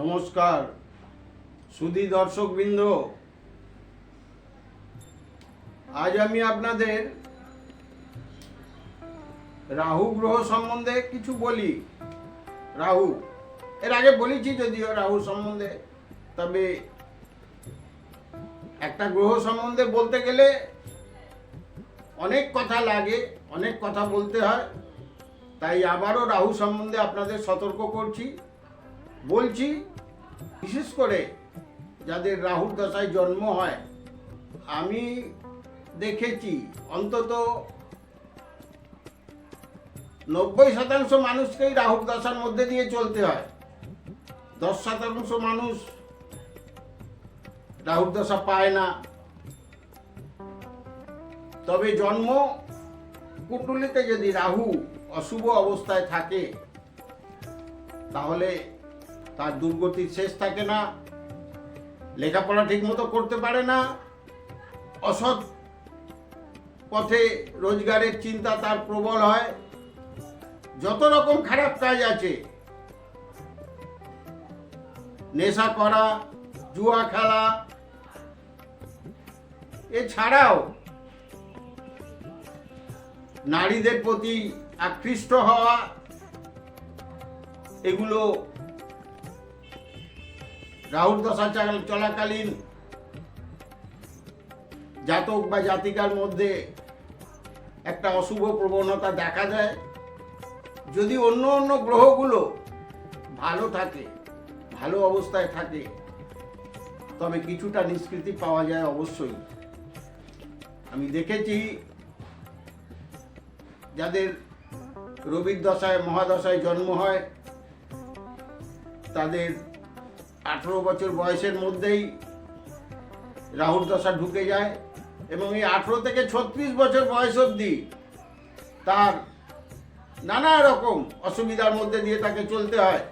নমস্কার। সুধী দর্শকবৃন্দ, আজ আমি আপনাদের রাহু গ্রহ সম্বন্ধে কিছু বলি। রাহু, এর আগে বলেছি যদিও রাহু সম্বন্ধে, তবে একটা গ্রহ সম্বন্ধে বলতে গেলে অনেক কথা লাগে, অনেক কথা বলতে হয়, তাই আবারও রাহু সম্বন্ধে আপনাদের সতর্ক করছি। বলছি, বিশেষ করে যাদের রাহুর দশায় জন্ম হয়, আমি দেখেছি অন্তত নব্বই শতাংশ মানুষকেই রাহুর দশার মধ্যে দিয়ে চলতে হয়। দশ শতাংশ মানুষ রাহুর দশা পায় না। তবে জন্ম কুণ্ডলিতে যদি রাহু অশুভ অবস্থায় থাকে, তাহলে তার দুর্গতির শেষ থাকে না, লেখাপড়া ঠিকমতো করতে পারে না, অসৎ পথে রোজগারের চিন্তা তার প্রবল হয়, যত রকম খারাপ কাজ আছে, নেশা করা, জুয়া খেলা, এছাড়াও নারীদের প্রতি আকৃষ্ট হওয়া, এগুলো রাহুল দশা চাল- চলাকালীন জাতক বা জাতিকার মধ্যে একটা অশুভ প্রবণতা দেখা দেয়। যদি অন্য অন্য গ্রহগুলো ভালো থাকে, ভালো অবস্থায় থাকে, তবে কিছুটা নিষ্কৃতি পাওয়া যায় অবশ্যই। আমি দেখেছি যাদের রবির দশায়, মহাদশায় জন্ম হয়, তাদের আঠেরো বছর বয়সের মধ্যেই রাহুর দশা ঢুকে যায় এবং এই আঠেরো থেকে ছত্রিশ বছর বয়স অবধি তার নানা রকম অসুবিধার মধ্যে দিয়ে তাকে চলতে হয়।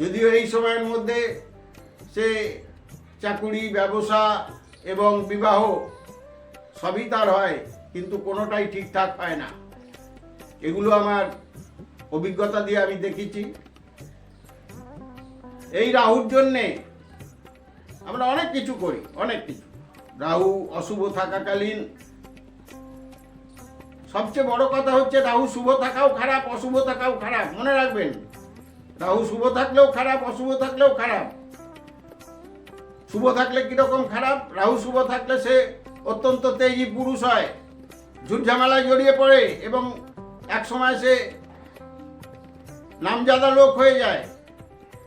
যদিও এই সময়ের মধ্যে সে চাকুরি, ব্যবসা এবং বিবাহ সবই তার হয়, কিন্তু কোনোটাই ঠিকঠাক হয় না। এগুলো আমার অভিজ্ঞতা দিয়ে আমি দেখেছি। এই রাহুর জন্যে আমরা অনেক কিছু করি, অনেক কিছু। রাহু অশুভ থাকাকালীন, সবচেয়ে বড় কথা হচ্ছে রাহু শুভ থাকাও খারাপ, অশুভ থাকাও খারাপ, মনে রাখবেন। রাহু শুভ থাকলেও খারাপ, অশুভ থাকলেও খারাপ। শুভ থাকলে কীরকম খারাপ? রাহু শুভ থাকলে সে অত্যন্ত তেজি পুরুষ হয় ঝুট ঝামেলায় জড়িয়ে পড়ে এবং এক সময় সে নামজাদা লোক হয়ে যায়।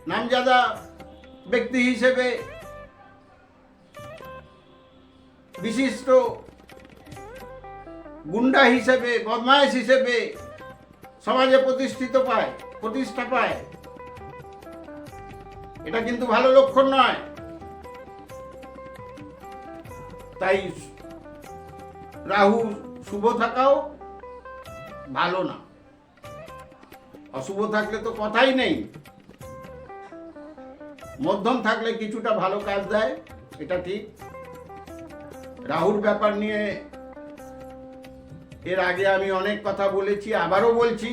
নামজাদা ব্যক্তি হিসেবে বিশিষ্ট গুন্ডা হিসেবে বদমাইশ হিসেবে সমাজে প্রতিষ্ঠিত পায়, প্রতিষ্ঠা পায়। এটা কিন্তু ভালো লক্ষণ নয়। তাই রাহু শুভ থাকাও ভালো না। অশুভ থাকলে তো কথাই নেই। মধ্যম থাকলে কিছুটা ভালো কাজ দেয়, এটা ঠিক। রাহুর ব্যাপার নিয়ে এর আগে আমি অনেক কথা বলেছি, আবারও বলছি।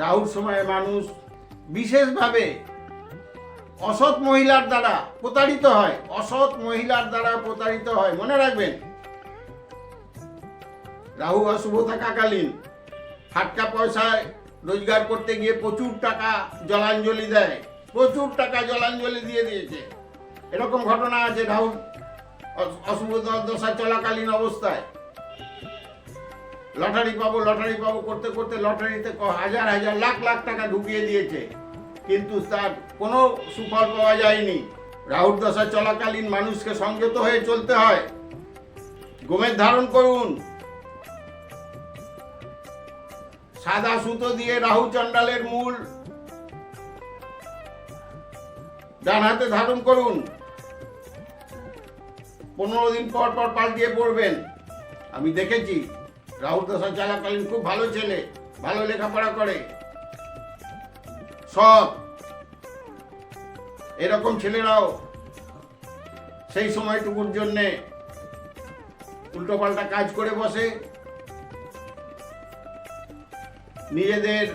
রাহুর সময়ে মানুষ বিশেষভাবে অসৎ মহিলার দ্বারা প্রতারিত হয়, অসৎ মহিলার দ্বারা প্রতারিত হয়, মনে রাখবেন। রাহু অশুভ থাকাকালীন ফাটকা পয়সায় রোজগার করতে গিয়ে প্রচুর টাকা জলাঞ্জলি দেয়। প্রচুর টাকা জলাঞ্জলি দিয়ে দিয়েছে। এরকম ঘটনা আছে রাহু অ- অশুভ দশা চলাকালীন অবস্থায়। লটারি পাবো লটারি পাবো করতে করতে লটারিতে হাজার হাজার, লাখ লাখ টাকা ঢুকিয়ে দিয়েছে। কিন্তু তার কোনো সুফল পাওয়া যায়নি। রাহুর দশা চলাকালীন মানুষকে সংযত হয়ে চলতে হয়। গোমের ধারণ করুন। সাদা সুতো দিয়ে রাহু চণ্ডালের মূল। ডান হাতে ধারণ করুন। পনেরো দিন পর পর পাল্টিয়ে পড়বেন। আমি দেখেছি রাহুল দশা চলাকালীন খুব ভালো ছেলে, ভালো লেখাপড়া করে। সব। এরকম ছেলেরাও সেই সময়টুকুর জন্যে উল্টোপাল্টা কাজ করে বসে। নিজেদের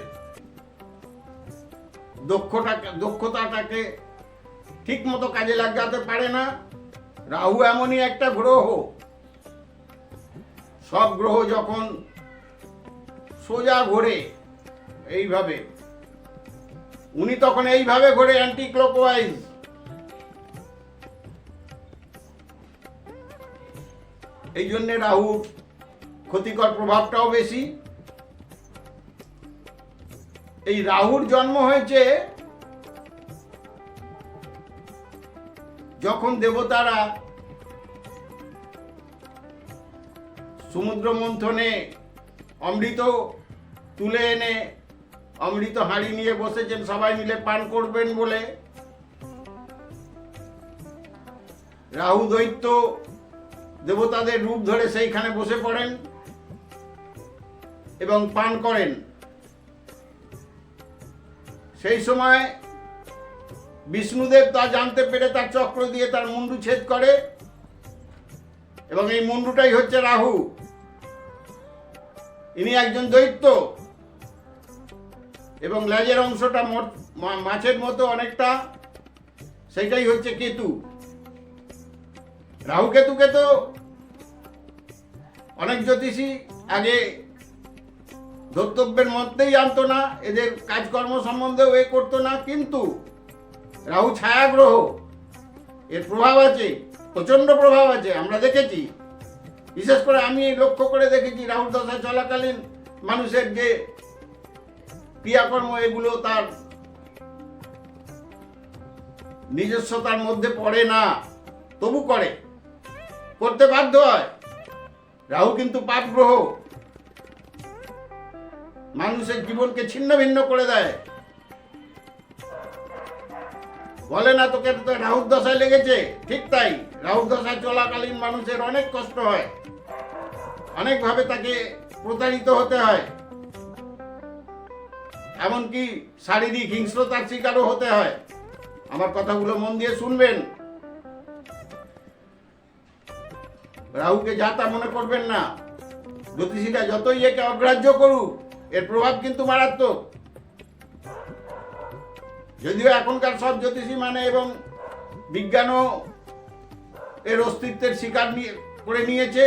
দক্ষতা দক্ষতাটাকে ঠিক মতো কাজে লাগাতে পারে না। রাহু এমনই একটা গ্রহ। সব গ্রহ যখন সোজা ঘোরে এইভাবে, উনি তখন এইভাবে ঘোরে অ্যান্টি ক্লকওয়াইজ এই জন্যে রাহুর ক্ষতিকর প্রভাবটাও বেশি। এই রাহুর জন্ম হয়েছে যখন দেবতারা সমুদ্র মন্থনে অমৃত তুলে এনে অমৃত হাঁড়ি নিয়ে বসেছেন, সবাই মিলে পান করবেন বলে। রাহু দৈত্য দেবতাদের রূপ ধরে সেইখানে বসে পড়েন এবং পান করেন। সেই সময় বিষ্ণুদেব তা জানতে পেরে তার চক্র দিয়ে তার মুন্ডু ছেদ করে এবং এই মুন্ডুটাই হচ্ছে রাহু। ইনি একজন দৈত্য এবং লেজের অংশটা মাছের মতো অনেকটা সেটাই হচ্ছে কেতু। রাহু কেতুকে তো অনেক জ্যোতিষী আগে ধর্তব্যের মধ্যেই আনতো না, এদের কাজকর্ম সম্বন্ধেও এ করতো না, কিন্তু রাহু ছায়া গ্রহ এর প্রভাব আছে প্রচণ্ড প্রভাব আছে, আমরা দেখেছি। বিশেষ করে আমি লক্ষ্য করে দেখেছি রাহুল দশা চলাকালীন মানুষের যে ক্রিয়াকর্ম, এগুলো তার নিজস্বতার মধ্যে পড়ে না, তবু করে, করতে বাধ্য হয়। রাহু কিন্তু পাপ গ্রহ মানুষের জীবনকে ছিন্ন ভিন্ন করে দেয়। বলে না তোকে তো রাহুর দশায় লেগেছে? ঠিক তাই, রাহুর দশায় চলাকালীন মানুষের অনেক কষ্ট হয়। অনেকভাবে তাকে প্রতারিত হতে হয়। এমনকি শারীরিক হিংস্রতার শিকারও হতে হয়। আমার কথাগুলো মন দিয়ে শুনবেন। রাহুকে যা তা মনে করবেন না। জ্যোতিষীরা যতই একে অগ্রাহ্য করুক এর প্রভাব কিন্তু মারাত্মক। যদিও এখনকার সব জ্যোতিষী মানে এবং বিজ্ঞানও এর অস্তিত্বের শিকার করে নিয়েছে।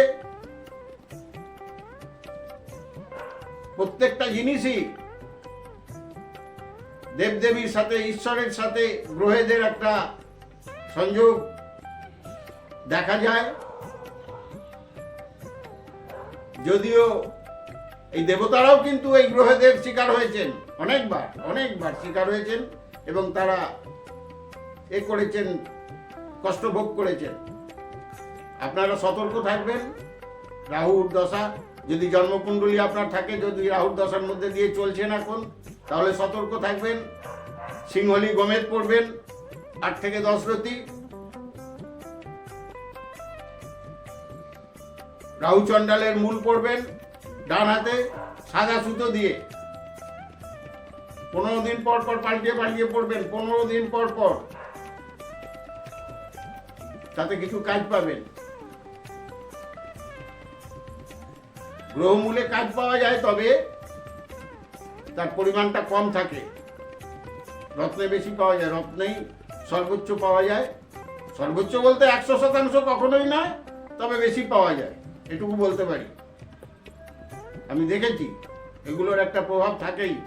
প্রত্যেকটা জিনিসই দেবদেবীর সাথে, ঈশ্বরের সাথে, গ্রহেদের একটা সংযোগ দেখা যায়। যদিও এই দেবতারাও কিন্তু এই গ্রহেদের শিকার হয়েছেন। অনেকবার অনেকবার শিকার হয়েছেন এবং তারা এ করেছেন, কষ্ট ভোগ করেছেন। আপনারা সতর্ক থাকবেন। রাহুর দশা, যদি জন্মকুণ্ডলী আপনার থাকে, যদি রাহুর দশার মধ্যে দিয়ে চলছেন এখন তাহলে সতর্ক থাকবেন। সিংহলি গমেদ পড়বেন, আট থেকে দশ রতি। রাহু চণ্ডালের মূল পড়বেন ডান হাতে সাদা সুতো দিয়ে। পনেরো দিন পর পর পাল্টিয়ে পাল্টিয়ে পড়বেন পনেরো দিন পর পর। তাতে কিছু কাজ পাবেন। গ্রহমূলে কাজ পাওয়া যায়, তবে তার পরিমাণটা কম থাকে। রত্নে বেশি পাওয়া যায়, রত্নেই সর্বোচ্চ পাওয়া যায়। সর্বোচ্চ বলতে একশো শতাংশ কখনোই নয়, তবে বেশি পাওয়া যায়, এটুকু বলতে পারি। আমি দেখেছি। এগুলোর একটা প্রভাব থাকেই।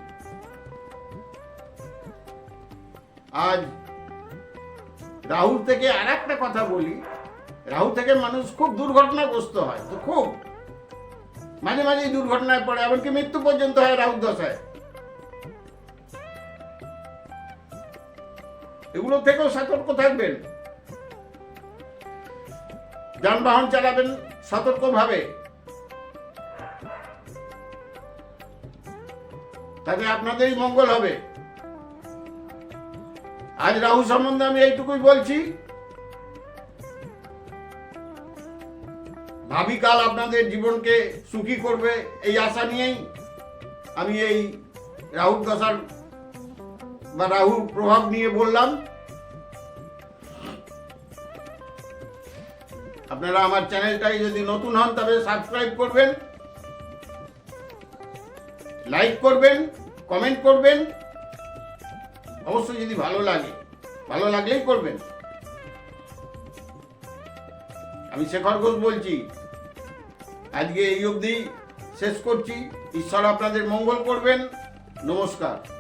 আজ রাহুল থেকে আর একটা কথা বলি। রাহু থেকে মানুষ খুব দুর্ঘটনাগ্রস্ত হয়, তো খুব। মাঝে মাঝেই দুর্ঘটনায় পড়ে, এমনকি মৃত্যু পর্যন্ত হয় রাহু দশায়। এগুলো থেকেও সতর্ক থাকবেন। যানবাহন চালাবেন সতর্কভাবে। তাতে আপনাদেরই মঙ্গল হবে। আজ রাহু সম্বন্ধে আমি এইটুকুই বলছি। ভাবি কাল আপনাদের জীবনকে সুখী করবে এই আশা নিয়েই আমি এই রাহুর দশার বা রাহুর প্রভাব নিয়ে বললাম। আপনারা আমার চ্যানেলটাই যদি নতুন হন, তবে সাবস্ক্রাইব করবেন। লাইক করবেন কমেন্ট করবেন। অবশ্যই যদি ভালো লাগে, ভালো লাগলেই করবেন। আমি শেখর ঘোষ বলছি, আজকে এই অবধি শেষ করছি। ঈশ্বর আপনাদের মঙ্গল করবেন। নমস্কার।